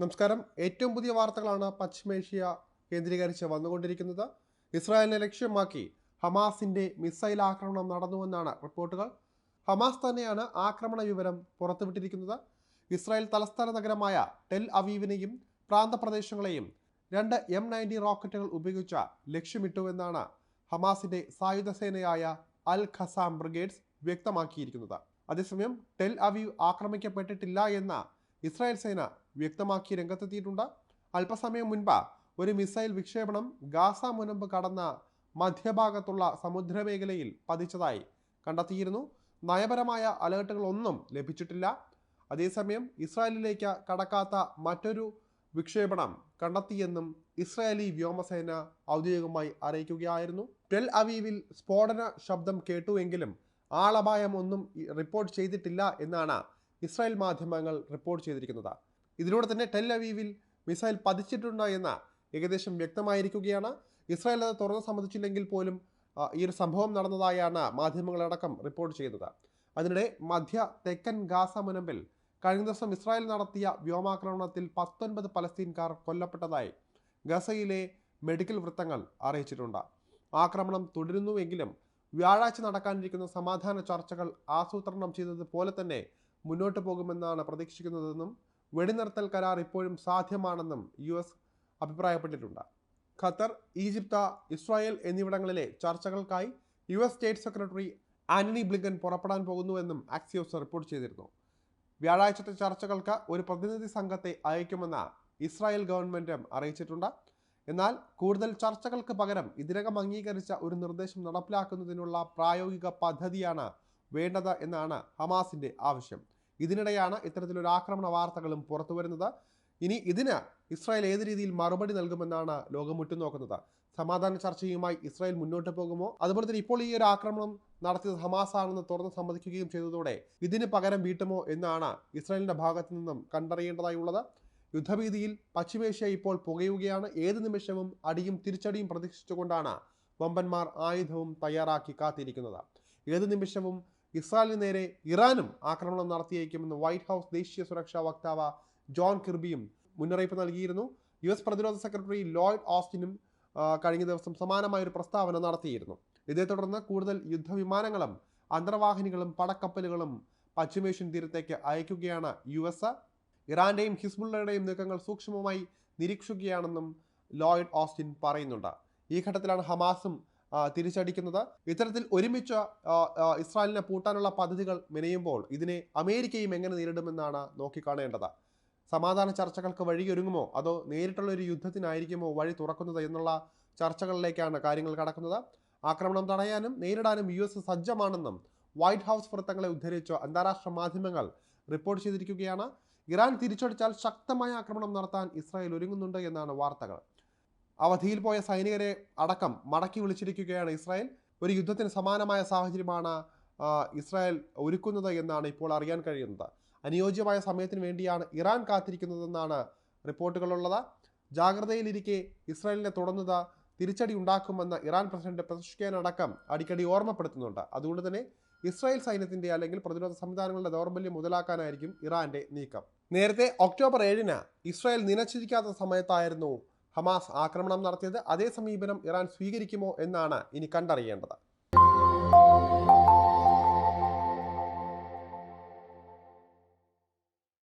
നമസ്കാരം. ഏറ്റവും പുതിയ വാർത്തകളാണ് പശ്ചിമേഷ്യ കേന്ദ്രീകരിച്ച് വന്നുകൊണ്ടിരിക്കുന്നത്. ഇസ്രായേലിനെ ലക്ഷ്യമാക്കി ഹമാസിന്റെ മിസൈൽ ആക്രമണം നടന്നുവെന്നാണ് റിപ്പോർട്ടുകൾ. ഹമാസ് തന്നെയാണ് ആക്രമണ വിവരം പുറത്തുവിട്ടിരിക്കുന്നത്. ഇസ്രായേൽ തലസ്ഥാന നഗരമായ ടെൽ അവീവിനെയും പ്രാന്തപ്രദേശങ്ങളെയും രണ്ട് എം നയന്റി റോക്കറ്റുകൾ ഉപയോഗിച്ച് ലക്ഷ്യമിട്ടുവെന്നാണ് ഹമാസിന്റെ സായുധ സേനയായ അൽ ഖസാം ബ്രിഗേഡ്സ് വ്യക്തമാക്കിയിരിക്കുന്നത്. അതേസമയം ടെൽ അവീവ് ആക്രമിക്കപ്പെട്ടിട്ടില്ല എന്ന ഇസ്രായേൽ സേന വ്യക്തമാക്കി രംഗത്തെത്തിയിട്ടുണ്ട്. അല്പസമയം മുൻപ് ഒരു മിസൈൽ വിക്ഷേപണം ഗാസ മുനമ്പ് കടന്ന മധ്യഭാഗത്തുള്ള സമുദ്രമേഖലയിൽ പതിച്ചതായി കണ്ടെത്തിയിരുന്നു. നയപരമായ അലേർട്ടുകളൊന്നും ലഭിച്ചിട്ടില്ല. അതേസമയം ഇസ്രായേലിലേക്ക് കടക്കാത്ത മറ്റൊരു വിക്ഷേപണം കണ്ടെത്തിയെന്നും ഇസ്രായേലി വ്യോമസേന ഔദ്യോഗികമായി അറിയിക്കുകയായിരുന്നു. ടെൽ അവീവിൽ സ്ഫോടന ശബ്ദം കേട്ടുവെങ്കിലും ആളപായം ഒന്നും റിപ്പോർട്ട് ചെയ്തിട്ടില്ല എന്നാണ് ഇസ്രായേൽ മാധ്യമങ്ങൾ റിപ്പോർട്ട് ചെയ്തിരിക്കുന്നത്. ഇതിലൂടെ തന്നെ ടെൽ അവീവിൽ മിസൈൽ പതിച്ചിട്ടുണ്ട് എന്ന ഏകദേശം വ്യക്തമായിരിക്കുകയാണ്. ഇസ്രായേൽ അത് തുറന്ന് സമ്മതിച്ചില്ലെങ്കിൽ പോലും ഈ ഒരു സംഭവം നടന്നതായാണ് മാധ്യമങ്ങളടക്കം റിപ്പോർട്ട് ചെയ്യുന്നത്. അതിനിടെ മധ്യ തെക്കൻ ഗാസ മുനമ്പിൽ കഴിഞ്ഞ ദിവസം ഇസ്രായേൽ നടത്തിയ വ്യോമാക്രമണത്തിൽ പത്തൊൻപത് പലസ്തീൻകാർ കൊല്ലപ്പെട്ടതായി ഗസയിലെ മെഡിക്കൽ വൃത്തങ്ങൾ അറിയിച്ചിട്ടുണ്ട്. ആക്രമണം തുടരുന്നുവെങ്കിലും വ്യാഴാഴ്ച നടക്കാനിരിക്കുന്ന സമാധാന ചർച്ചകൾ ആസൂത്രണം ചെയ്തതുപോലെ തന്നെ മുന്നോട്ട് പോകുമെന്നാണ് പ്രതീക്ഷിക്കുന്നതെന്നും വെടിനിർത്തൽ കരാർ ഇപ്പോഴും സാധ്യമാണെന്നും യു എസ് അഭിപ്രായപ്പെട്ടിട്ടുണ്ട്. ഖത്തർ ഈജിപ്ത് ഇസ്രായേൽ എന്നിവിടങ്ങളിലെ ചർച്ചകൾക്കായി U S state secretary Antony Blinken പുറപ്പെടാൻ പോകുന്നുവെന്നും ആക്സിയോസ് റിപ്പോർട്ട് ചെയ്തിരുന്നു. വ്യാഴാഴ്ചത്തെ ചർച്ചകൾക്ക് ഒരു പ്രതിനിധി സംഘത്തെ അയക്കുമെന്ന് ഇസ്രായേൽ ഗവൺമെന്റും അറിയിച്ചിട്ടുണ്ട്. എന്നാൽ കൂടുതൽ ചർച്ചകൾക്ക് പകരം ഇതിനകം അംഗീകരിച്ച ഒരു നിർദ്ദേശം നടപ്പിലാക്കുന്നതിനുള്ള പ്രായോഗിക പദ്ധതിയാണ് വേണ്ടത് എന്നാണ് ഹമാസിന്റെ ആവശ്യം. ഇതിനിടെയാണ് ഇത്തരത്തിലൊരു ആക്രമണ വാർത്തകളും പുറത്തു വരുന്നത്. ഇനി ഇതിന് ഇസ്രായേൽ ഏത് രീതിയിൽ മറുപടി നൽകുമെന്നാണ് ലോകം ഉറ്റുനോക്കുന്നത്. സമാധാന ചർച്ചയുമായി ഇസ്രായേൽ മുന്നോട്ട് പോകുമോ? അതുപോലെ തന്നെ ഇപ്പോൾ ഈ ഒരു ആക്രമണം നടത്തിയത് ഹമാസ് ആണെന്ന് തുറന്ന് സമ്മതിക്കുകയും ചെയ്തതോടെ ഇതിന് പകരം വീട്ടുമോ എന്നാണ് ഇസ്രായേലിന്റെ ഭാഗത്തു നിന്നും കണ്ടറിയേണ്ടതായുള്ളത്. യുദ്ധഭീതിയിൽ പശ്ചിമേഷ്യ ഇപ്പോൾ പുകയുകയാണ്. ഏത് നിമിഷവും അടിയും തിരിച്ചടിയും പ്രതീക്ഷിച്ചുകൊണ്ടാണ് വമ്പന്മാർ ആയുധവും തയ്യാറാക്കി കാത്തിരിക്കുന്നത്. ഏത് നിമിഷവും ഇസ്രായേലിന് നേരെ ഇറാനും ആക്രമണം നടത്തിയേക്കുമെന്ന് വൈറ്റ് ഹൗസ് ദേശീയ സുരക്ഷാ വക്താവ് ജോൺ കിർബിയും മുന്നറിയിപ്പ് നൽകിയിരുന്നു. യു എസ് പ്രതിരോധ സെക്രട്ടറി ലോയ്ഡ് ഓസ്റ്റിനും കഴിഞ്ഞ ദിവസം സമാനമായ ഒരു പ്രസ്താവന നടത്തിയിരുന്നു. ഇതേ തുടർന്ന് കൂടുതൽ യുദ്ധവിമാനങ്ങളും അന്തർവാഹിനികളും പടക്കപ്പലുകളും പശ്ചിമേഷ്യൻ തീരത്തേക്ക് അയക്കുകയാണ് യു എസ്. ഇറാന്റെയും ഹിസ്ബുള്ളയുടെയും നീക്കങ്ങൾ സൂക്ഷ്മമായി നിരീക്ഷിക്കുകയാണെന്നും ലോയിഡ് ഓസ്റ്റിൻ പറയുന്നുണ്ട്. ഈ ഘട്ടത്തിലാണ് ഹമാസും തിരിച്ചടിക്കുന്നത്. ഇത്തരത്തിൽ ഒരുമിച്ച് ഇസ്രായേലിനെ പൂട്ടാനുള്ള പദ്ധതികൾ മെനയുമ്പോൾ ഇതിനെ അമേരിക്കയും എങ്ങനെ നേരിടുമെന്നാണ് നോക്കിക്കാണേണ്ടത്. സമാധാന ചർച്ചകൾക്ക് വഴിയൊരുങ്ങുമോ? അതോ നേരിട്ടുള്ള ഒരു യുദ്ധത്തിനായിരിക്കുമോ വഴി തുറക്കുന്നത് എന്നുള്ള ചർച്ചകളിലേക്കാണ് കാര്യങ്ങൾ കടക്കുന്നത്. ആക്രമണം തടയാനും നേരിടാനും യു എസ് സജ്ജമാണെന്നും വൈറ്റ് ഹൗസ് വൃത്തങ്ങളെ ഉദ്ധരിച്ച് അന്താരാഷ്ട്ര മാധ്യമങ്ങൾ റിപ്പോർട്ട് ചെയ്തിരിക്കുകയാണ്. ഇറാൻ തിരിച്ചടിച്ചാൽ ശക്തമായ ആക്രമണം നടത്താൻ ഇസ്രായേൽ ഒരുങ്ങുന്നുണ്ട് എന്നാണ് വാർത്തകൾ. അവധിയിൽ പോയ സൈനികരെ അടക്കം മടക്കി വിളിച്ചിരിക്കുകയാണ് ഇസ്രായേൽ. ഒരു യുദ്ധത്തിന് സമാനമായ സാഹചര്യമാണ് ഇസ്രായേൽ ഒരുക്കുന്നത് എന്നാണ് ഇപ്പോൾ അറിയാൻ കഴിയുന്നത്. അനുയോജ്യമായ സമയത്തിന് വേണ്ടിയാണ് ഇറാൻ കാത്തിരിക്കുന്നതെന്നാണ് റിപ്പോർട്ടുകളുള്ളത്. ജാഗ്രതയിലിരിക്കെ ഇസ്രായേലിനെ തുടർന്നത് തിരിച്ചടി ഉണ്ടാക്കുമെന്ന് ഇറാൻ പ്രസിഡന്റ് അടക്കം അടിക്കടി ഓർമ്മപ്പെടുത്തുന്നുണ്ട്. അതുകൊണ്ട് തന്നെ ഇസ്രായേൽ സൈന്യത്തിന്റെ അല്ലെങ്കിൽ പ്രതിരോധ സംവിധാനങ്ങളുടെ ദൗർബല്യം മുതലാക്കാനായിരിക്കും ഇറാന്റെ നീക്കം. നേരത്തെ ഒക്ടോബർ ഏഴിന് ഇസ്രായേൽ നിലച്ചിരിക്കാത്ത സമയത്തായിരുന്നു ഹമാസ് ആക്രമണം നടത്തിയത് അതേ സമീപനം ഇറാൻ സ്വീകരിക്കുമോ എന്നാണ് ഇനി കണ്ടറിയേണ്ടത്.